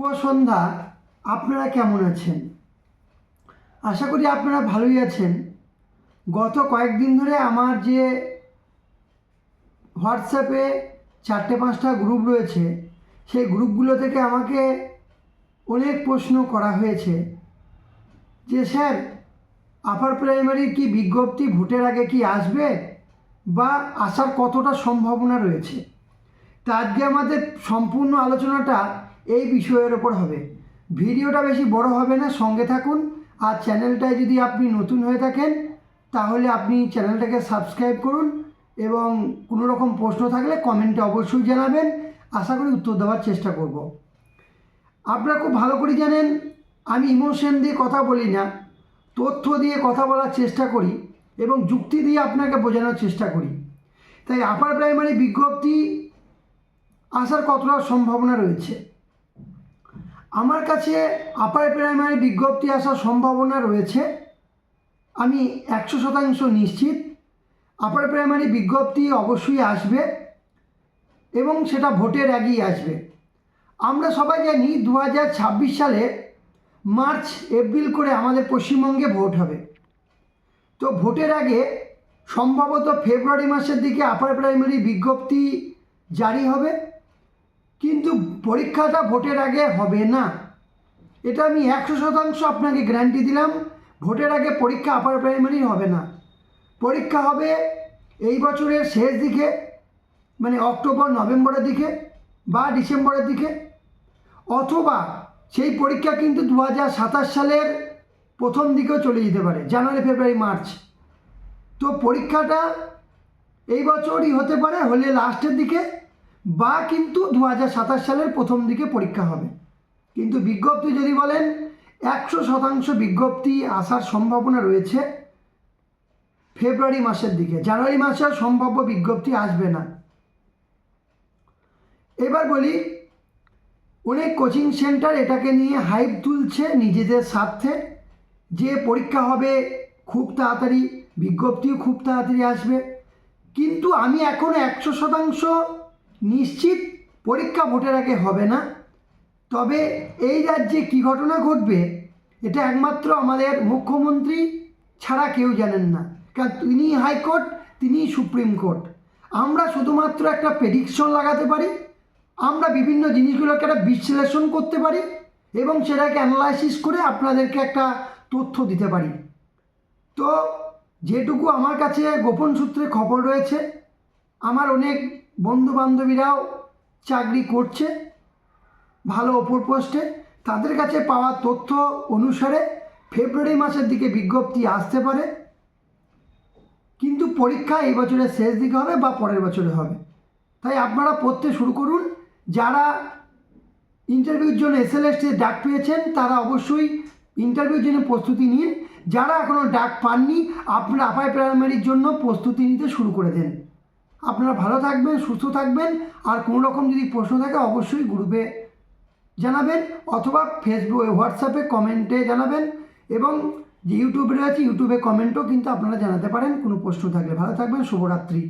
শুভ সন্ধ্যা। আপনারা কেমন আছেন? আশা করি আপনারা ভালোই আছেন। গত কয়েকদিন ধরে আমার যে হোয়াটসঅ্যাপে চারটে পাঁচটা গ্রুপ রয়েছে, সেই গ্রুপগুলো থেকে আমাকে অনেক প্রশ্ন করা হয়েছে যে, স্যার, আপার প্রাইমারির কি বিজ্ঞপ্তি ভোটের আগে কি আসবে বা আসার কতটা সম্ভাবনা রয়েছে? তা আজকে আমাদের সম্পূর্ণ আলোচনাটা এই বিষয়ের ওপর হবে। ভিডিওটা বেশি বড় হবে না, সঙ্গে থাকুন। আর চ্যানেলটায় যদি আপনি নতুন হয়ে থাকেন, তাহলে আপনি চ্যানেলটাকে সাবস্ক্রাইব করুন এবং কোনো রকম প্রশ্ন থাকলে কমেন্টে অবশ্যই জানাবেন। আশা করি উত্তর দেওয়ার চেষ্টা করব। আপনারা খুব ভালো করে জানেন, আমি ইমোশন দিয়ে কথা বলি না, তথ্য দিয়ে কথা বলার চেষ্টা করি এবং যুক্তি দিয়ে আপনাকে বোঝানোর চেষ্টা করি। তাই আপার প্রাইমারি বিজ্ঞপ্তি আসার কতটা সম্ভাবনা রয়েছে? আমার কাছে আপার প্রাইমারি বিজ্ঞপ্তি আসার সম্ভাবনা রয়েছে। আমি একশো শতাংশ নিশ্চিত আপার প্রাইমারি বিজ্ঞপ্তি অবশ্যই আসবে এবং সেটা ভোটের আগেই আসবে। আমরা সবাই জানি দু হাজার ছাব্বিশ সালে মার্চ, এপ্রিল করে আমাদের পশ্চিমবঙ্গে ভোট হবে। তো ভোটের আগে সম্ভবত ফেব্রুয়ারি মাসের দিকে আপার প্রাইমারি বিজ্ঞপ্তি জারি হবে। কিন্তু পরীক্ষাটা ভোটের আগে হবে না। এটা আমি একশো শতাংশ আপনাকে গ্যারান্টি দিলাম, ভোটের আগে পরীক্ষা আপার প্রাইমারি হবে না। পরীক্ষা হবে এই বছরের শেষ দিকে মানে অক্টোবর, নভেম্বরের দিকে বা ডিসেম্বরের দিকে। অথবা সেই পরীক্ষা কিন্তু দু সালের প্রথম দিকেও চলে যেতে পারে, জানুয়ারি, ফেব্রুয়ারি, মার্চ। তো পরীক্ষাটা এই বছরই হতে পারে, হলে লাস্টের দিকে। বা কিন্তু দু সালের প্রথম দিকে পরীক্ষা হবে। কিন্তু বিজ্ঞপ্তি যদি বলেন, একশো শতাংশ বিজ্ঞপ্তি আসার সম্ভাবনা রয়েছে ফেব্রুয়ারি মাসের দিকে। জানুয়ারি মাসে সম্ভাব্য বিজ্ঞপ্তি আসবে না। এবার বলি, অনেক কোচিং সেন্টার এটাকে নিয়ে হাইপ তুলছে নিজেদের স্বার্থে। যে পরীক্ষা হবে, খুব তাড়াতাড়ি, বিজ্ঞপ্তিও খুব তাড়াতাড়ি আসবে। কিন্তু আমি এখনও একশো শতাংশ নিশ্চিত পরীক্ষা ভোটের আগে হবে না। তবে এই রাজ্যে কী ঘটনা ঘটবে, এটা একমাত্র আমাদের মুখ্যমন্ত্রী ছাড়া কেউ জানেন না। কারণ তিনি হাইকোর্ট, তিনি সুপ্রিম কোর্ট। আমরা শুধুমাত্র একটা প্রেডিকশন লাগাতে পারি, আমরা বিভিন্ন জিনিসগুলোকে একটা বিশ্লেষণ করতে পারি এবং সেটাকে অ্যানালাইসিস করে আপনাদেরকে একটা তথ্য দিতে পারি। তো যেটুকু আমার কাছে গোপন সূত্রে খবর রয়েছে, আমার অনেক বন্ধু বান্ধবীরাও চাকরি করছে, ভালো ওপর পোস্টে। তাদের কাছে পাওয়া তথ্য অনুসারে ফেব্রুয়ারি মাসের দিকে বিজ্ঞপ্তি আসতে পারে। কিন্তু পরীক্ষা এই বছরের শেষ দিকে হবে বা পরের বছরে হবে। তাই আপনারা পড়তে শুরু করুন। যারা ইন্টারভিউর জন্য এসএলএসটি ডাক পেয়েছেন, তারা অবশ্যই ইন্টারভিউর জন্য প্রস্তুতি নিন। যারা এখনও ডাক পাননি, আপনারা আপায় প্রাইমারির জন্য প্রস্তুতি নিতে শুরু করে দেন। আপনারা ভালো থাকবেন, সুস্থ থাকবেন, আর কোনো রকম যদি প্রশ্ন থাকে অবশ্যই গ্রুপে জানাবেন অথবা ফেসবুক হোয়াটসঅ্যাপে কমেন্টে জানাবেন এবং যে ইউটিউবে রয়েছে ইউটিউবে কমেন্টও কিন্তু আপনারা জানাতে পারেন, কোনো প্রশ্ন থাকলে। ভালো থাকবেন, শুভরাত্রি।